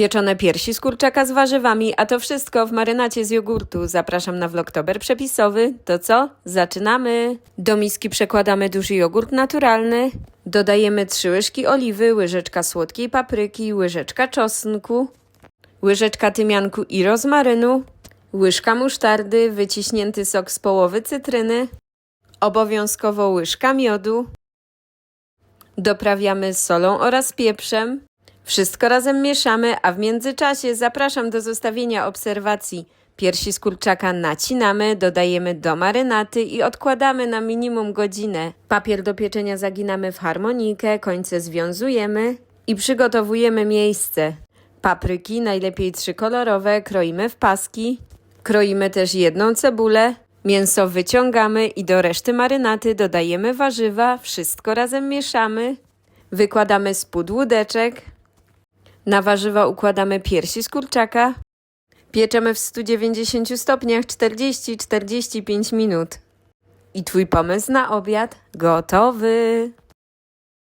Pieczone piersi z kurczaka z warzywami, a to wszystko w marynacie z jogurtu. Zapraszam na vlogtober przepisowy. To co? Zaczynamy! Do miski przekładamy duży jogurt naturalny. Dodajemy 3 łyżki oliwy, łyżeczka słodkiej papryki, łyżeczka czosnku, łyżeczka tymianku i rozmarynu, łyżka musztardy, wyciśnięty sok z połowy cytryny, obowiązkowo łyżka miodu. Doprawiamy solą oraz pieprzem. Wszystko razem mieszamy, a w międzyczasie zapraszam do zostawienia obserwacji. Piersi z kurczaka nacinamy, dodajemy do marynaty i odkładamy na minimum godzinę. Papier do pieczenia zaginamy w harmonikę, końce związujemy i przygotowujemy miejsce. Papryki, najlepiej trzykolorowe, kroimy w paski. Kroimy też jedną cebulę. Mięso wyciągamy i do reszty marynaty dodajemy warzywa, wszystko razem mieszamy. Wykładamy spód łódeczek. Na warzywa układamy piersi z kurczaka. Pieczemy w 190 stopniach 40-45 minut. I twój pomysł na obiad gotowy.